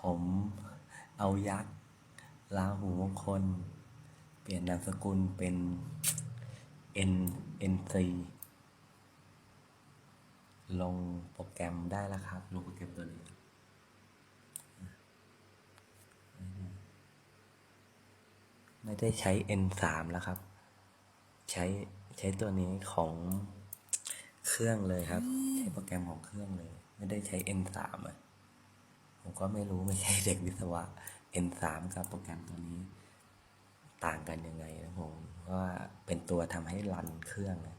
ผมเอายักษ์ลาหูมงคล เปลี่ยนนามสกุลเป็น N N C ลงโปรแกรมได้แล้วครับ ลงโปรแกรมตัวนี้ไม่ได้ใช้ N สามแล้วครับ ใช้ใช้ตัวนี้ของเครื่องเลยครับ ใช้โปรแกรมของเครื่องเลย ไม่ได้ใช้ N สามอะ ผมก็ไม่รู้ไม่ใช่เด็กวิศวะ N สามกับโปรแกรมตัวนี้ ต่างกันยังไงนะผมว่าเป็นตัวทำให้รันเครื่องนะ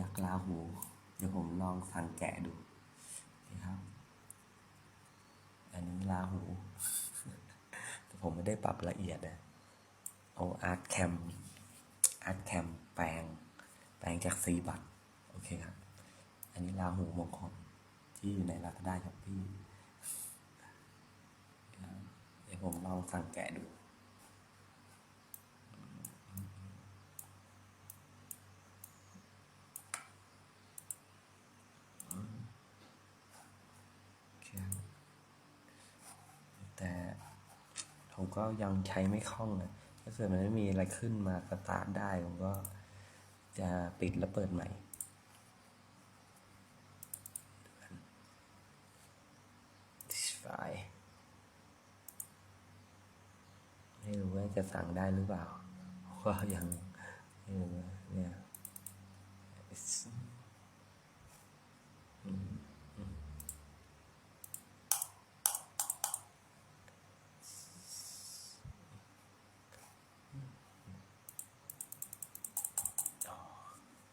ยักษ์ลาหู เดี๋ยวผมลองสั่งแกะดูนะครับ อันนี้ลาหู แต่ผมไม่ได้ปรับละเอียดนะเอาอาร์ตแคมอาร์ตแคมแปลง แปลงจากซีบัตโอเคครับ อันนี้ลาหูมงคล ที่อยู่ในลาซาด้าช้อปปี้เดี๋ยวผมลองสั่งแกะดูแต่ผมก็ยังใช้ไม่คล่องนะถ้าเกิดมันไม่มีอะไรขึ้นมาสตาร์ทได้ ผมก็จะปิดแล้วเปิดใหม่ ไฟล์ ไม่รู้ว่าจะสั่งได้หรือเปล่า ก็ยังไม่รู้เนี่ย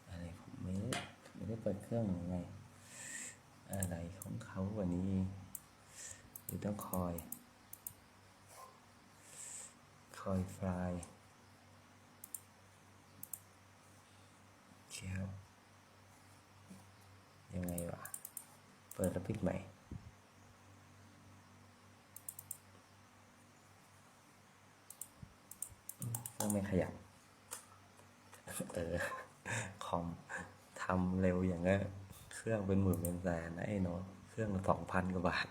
อะไรผมไม่ได้ไม่ได้เปิดเครื่องหรือไงอะไรของเขาวันนี้หรือต้องคอย คอยฟลายเชียวยังไงวะ เปิดแล้วปิดใหม่เครื่องไม่ขยับ เออ คอมทำเร็วอย่างเงี้ยเครื่องเป็นหมื่นเป็นแสนนะไอ้น้ตเครื่องสองพันกว่าบาท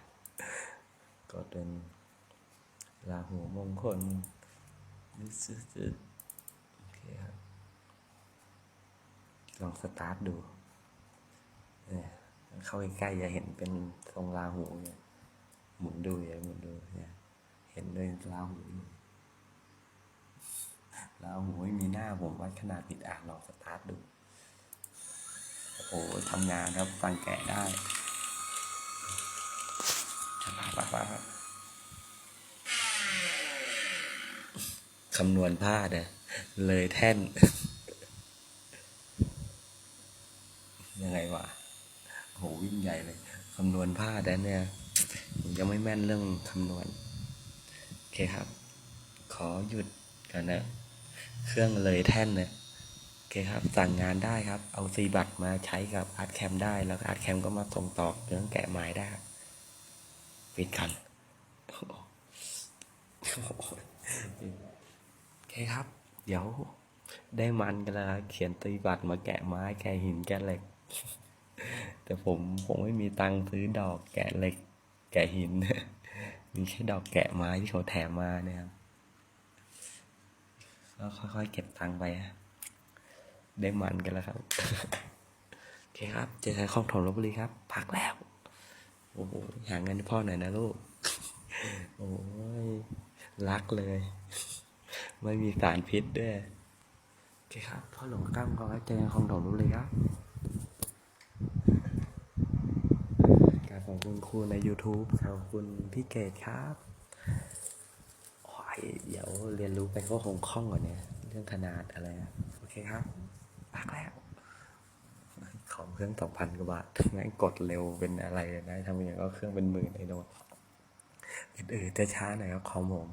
ก็เป็นลาหูมงคล นี่ซื้อๆโอเคครับ ลองสตาร์ทดูเนี่ยเข้าใกล้ๆจะเห็นเป็นทรงลาหูเนี่ยหมุนดูอย่าหมุนดูเนี่ยเห็นเลยลาหูอยู่แล้วโอ้ยมีหน้าผมวัดขนาดผิดอ่านลองสตาร์ทดู โอ้โหทำงานครับฟังแกะได้จะปะปะป คำนวณพลาดอะเลยแท่น ยังไงวะโหวิ่งใหญ่เลยคำนวณพลาดนะเนี่ยผมยังไม่แม่นเรื่องคำนวณ โอเคครับ ขอหยุดกันนะ เครื่องเลยแท่นเนี่ยโอเคครับ สั่งงานได้ครับ เอาซีบัตรมาใช้กับอาร์ตแคมได้ แล้วอาร์ตแคมก็มาส่งต่อเรื่องแกะไม้ได้ปิดกันโอ เคครับ เดี๋ยวได้มันกันแล้วเขียนตีบัตรมาแกะไม้แกะหินแกะเหล็ก แต่ผมผมไม่มีตังค์ซื้อดอกแกะเหล็ก แกะหิน มีแค่ดอกแกะไม้ที่เขาแถมมาเนี่ยครับก็ค่อยๆเก็บตังค์ไปอะได้มันกันแล้วครับ โอเคครับ เจอกันคลองถมลบบุรีครับ พักแล้ว โอ้โหหาเงินให้พ่อหน่อยนะลูก โอ้ย รักเลย ไม่มีสารพิษด้วย โอเคครับพ่อหลวงก้ามก็ไว้เจอกันคลองถมลบบุรีครับการขอบคุณครูใน YouTube ขอบคุณพี่เกดครับโอ้ยเดี๋ยวเรียนรู้ไปก็คงคล่องกว่านี้เรื่องขนาดอะไรนะโอเคครับปักแล้วของเครื่องสองพันกว่าบาทแม่งกดเร็วเป็นอะไรนะทำอย่างก็เครื่องเป็นหมื่นไอ้โดนอื่นๆจะช้าหน่อยก็คอมผม